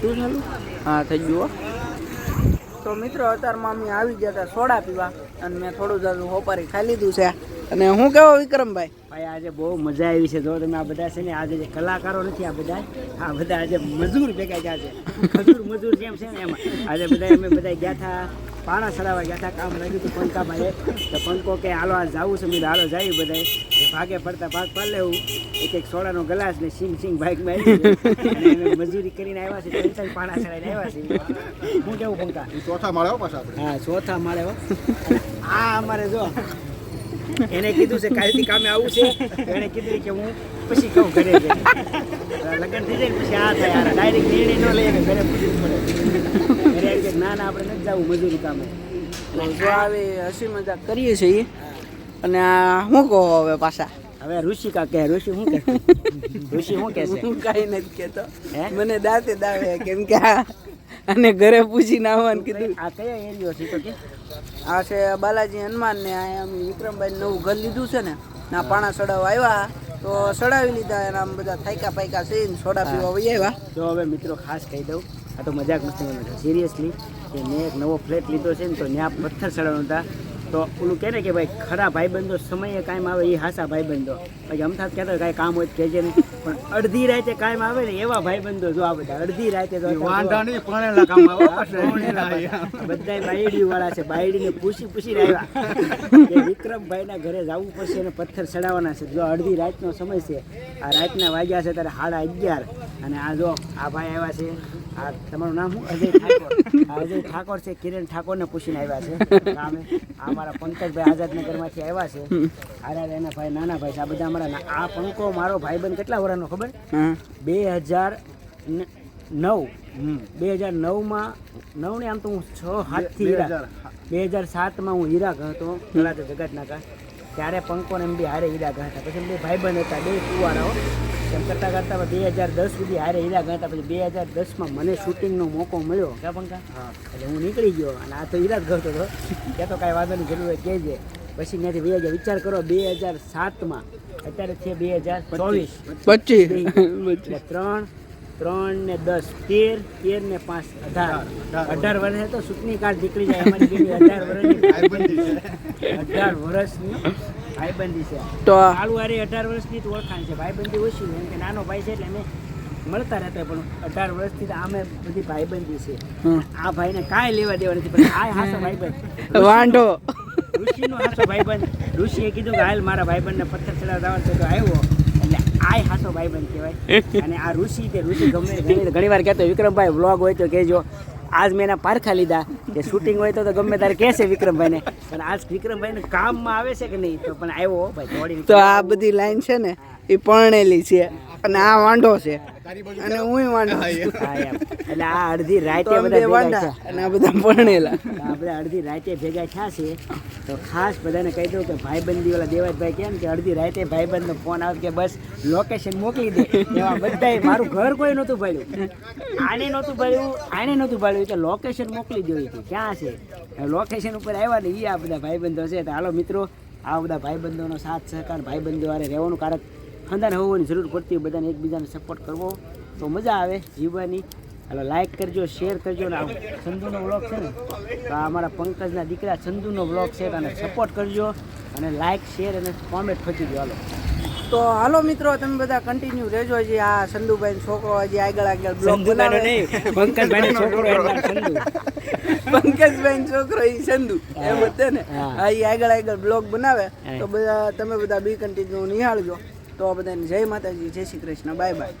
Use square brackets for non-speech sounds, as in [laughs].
તું ચાલુ? હા થઈ ગયું તો મિત્રો અત્યારમાં અમે આવી ગયા હતા સોડા પીવા અને મેં થોડું જાજુ હોપારી ખાઈ લીધું છે. અને હું કેવો વિક્રમભાઈ? ભાઈ આજે બહુ મજા આવી છે. જો તમે આ બધા છે ને આજે જે કલાકારો નથી આ બધા આ બધા આજે મજૂર ભેગા ગયા છે. મજૂર મજૂર જેમ છે ને એમાં. આજે બધા અમે બધા ગયા હતા પાણા સડાવવા ગયા હતા કામ લાગ્યું હતું પંખામાં એક. તો પંખો કે હાલો આ જવું છે મેં હાલો જાય બધા એ ભાગે પડતા ભાગ પાડ લેવું. એક એક સોડાનો ગ્લાસ ને સિંગ સિંગ બાઇકમાં આવી મજૂરી કરીને આવ્યા છે ત્રણ પાણા સડાઈને આવ્યા છે હું કેવું પંખા? ચોથા માળે હો પાછા હા ચોથા માળે હો. આ અમારે જો એને કીધું છે કાલથી કામે આવું છે. એને કીધું કે હું પછી કહું ઘરે લગ્ન થઈ જાય પછી આ થાય યાર ડાયરેક્ટ નિર્ણય ન લઈને ઘરે પૂછવું પડે. ના ના આપણે નથી જવું મજૂરી કામે. જો આવી હસી મજાક કરીએ છીએ. અને આ શું કહો હવે પાછા? હવે ઋષિ કા કહે ઋષિ શું કે [laughs] ઋષિ શું કહે છે? હું કાંઈ નથી કહેતો? મને દાંતે દાવે કેમ કે અને ઘરે પૂછીને આવવાનું કીધું. આ કયા એરિયો છે તો કે? આ છે બાલાજી હનુમાન ને અહીંયા અમે વિક્રમભાઈ નવું ઘર લીધું છે ને. ના પાણા સડાવવા આવ્યા. તો સડાવી લીધા એના આમ બધા થાયકા પાયકા છે સોડા પીવા વહી આવ્યા. જો હવે મિત્રો ખાસ કહી દઉં. આ તો મજાક મસ્તી સિરિયસલી કે મેં એક નવો ફ્લેટ લીધો છે ને તો ત્યાં પથ્થર ચડાવવાનું હતા. તો ઓલું કહે ને કે ભાઈ ખરા ભાઈબંધો સમયે કાયમ આવે એ હાસા ભાઈબંધો. પછી અમથા કહેતા કાંઈ કામ હોય કહેજે નહીં પણ અડધી રાતે કાયમ આવે ને એવા ભાઈબંધો જો આ બધા. અડધી રાતે તો વાંધા નહીં કામ આવે બધા બાયડી વાળા છે. બાયડીને પૂછી પૂછી રહ્યા કે વિક્રમભાઈના ઘરે જવું પડશે અને પથ્થર ચડાવવાના છે. જો અડધી રાતનો સમય છે. આ રાતના વાગ્યા છે ત્યારે સાડા અગિયાર. અને આ જો આ ભાઈ આવ્યા છે. આ તમારું નામ શું? અજય ઠાકોર. અજય ઠાકોર છે કિરણ ઠાકોરને પૂછીને આવ્યા છે. અમે આ અમારા પંકજભાઈ આઝાદનગરમાંથી આવ્યા છે. આરા એના ભાઈ નાના ભાઈ છે. આ બધા અમારા આ પંકો મારો ભાઈબંધ કેટલા વર્ષનો ખબર? બે હજાર નવ. બે હજાર નવમાં નવ ને આમ તો હું છ હાથથી બે હીરા. હજાર. બે હજાર સાતમાં હું હીરા હતો જગતનાકા જગત ત્યારે પંકો ને એમ બી હારે હીરા ગણતા પછી બે ભાઈ બંધ હતા બે કુવારાઓ એમ કરતાં કરતાં બે હજાર દસ સુધી હારે હીરા ગણતા પછી બે હજાર દસમાં મને શૂટિંગનો મોકો મળ્યો. ક્યાં પંકા એટલે હું નીકળી ગયો અને આ તો હીરા જ ગણતો હતો. ત્યાં તો કાંઈ વાંધો નહીં જરૂર હોય કહેજે પછી ત્યાંથી બે હજાર વિચાર કરો બે હજાર સાતમાં અત્યારે છે બે હજાર ચોવીસ. પચીસ. [laughs] ત્રણ ત્રણ ને દસ તેર તેર ને પાંચ અઢાર. અઢાર વર્ષે. તો ચૂંટણી કાર્ડ નીકળી જાય અમારી [laughs] અઢાર વર્ષની. અઢાર વર્ષની ભાઈબંધી છે. તો આલુ વારે અઢાર વર્ષની જ ઓળખાણ છે. ભાઈબંધી ઓછી એમ કે નાનો ભાઈ છે એટલે અમે મળતા રહેતા પણ અઢાર વર્ષથી આમે બધી ભાઈબંધી છે. આ ભાઈને કાંઈ લેવા દેવા નથી પણ આ હાસો ભાઈબંધ. વાંઢો. ઋષિનો હાસો ભાઈબંધ. ઋષિએ કીધું કે હાલ મારા ભાઈબંધને પથ્થર ચડાવવા છે તો આવ્યો. એટલે આય હાસો ભાઈબંધ કહેવાય. અને આ ઋષિ તે ઋષિ ગમે ઘણી ઘણી વાર કહેતો વિક્રમભાઈ વ્લોગ હોય તો કહેજો. આજ મેં એના પારખા લીધા કે શૂટિંગ હોય તો ગમે ત્યારે કહેશે વિક્રમભાઈને. પણ આજ વિક્રમભાઈને કામમાં આવે છે કે નહીં? તો પણ આવ્યો ભાઈ તો આ બધી લાઈન છે ને, એ પરણેલી છે. અને આ વાંઢો છે. અને હું વાંઢો. એટલે આ અડધી રાતે બધા વાંઢા અને આ બધા પરણેલા. આપણે અડધી રાતે ભેગા થયા છે તો ખાસ બધાને કહી દઉં કે ભાઈબંધી વાળા દેવાજભાઈ કેમ કે અડધી રાતે ભાઈબંધનો ફોન આવે કે બસ લોકેશન મોકલી દે. એવા બધાય મારું ઘર કોઈ નહોતું ભાડ્યું. આને નહોતું ભાડ્યું આને નહોતું ભાડ્યું. કે લોકેશન મોકલી દો કે ક્યાં છે? લોકેશન ઉપર આવ્યા ને એ આ બધા ભાઈબંધો છે. તો હાલો મિત્રો આ બધા ભાઈબંધોનો સાથ સહકાર ભાઈબંધો વારે રહેવાનું કારક ખંદાને હોવાની જરૂર પડતી હોય બધાને એકબીજાને સપોર્ટ કરવો. તો મજા આવે જીવવાની. હાલો લાઈક કરજો શેર કરજો. ને આ સંધુનો બ્લોગ છે ને તો આ અમારા પંકજના દીકરા સંધુનો બ્લોગ છે અને સપોર્ટ કરજો અને લાઈક શેર અને કોમેન્ટ ખોચી દો હાલો. તો હાલો મિત્રો તમે બધા કન્ટિન્યુ રહેજો. હજી આ સંધુભાઈ છોકરો હજી આગળ આગળ બ્લોગ બનાવે. નહીં પંકજભાઈનો છોકરો [laughs] એનું પંકજભાઈ છોકરો એ સંધુ એમ જ ને. હા. એ આગળ આગળ બ્લોગ બનાવે. તો બધા તમે બધા બી કન્ટિન્યુ નિહાળજો. તો બધાને જય માતાજી જય શ્રી કૃષ્ણ બાય બાય.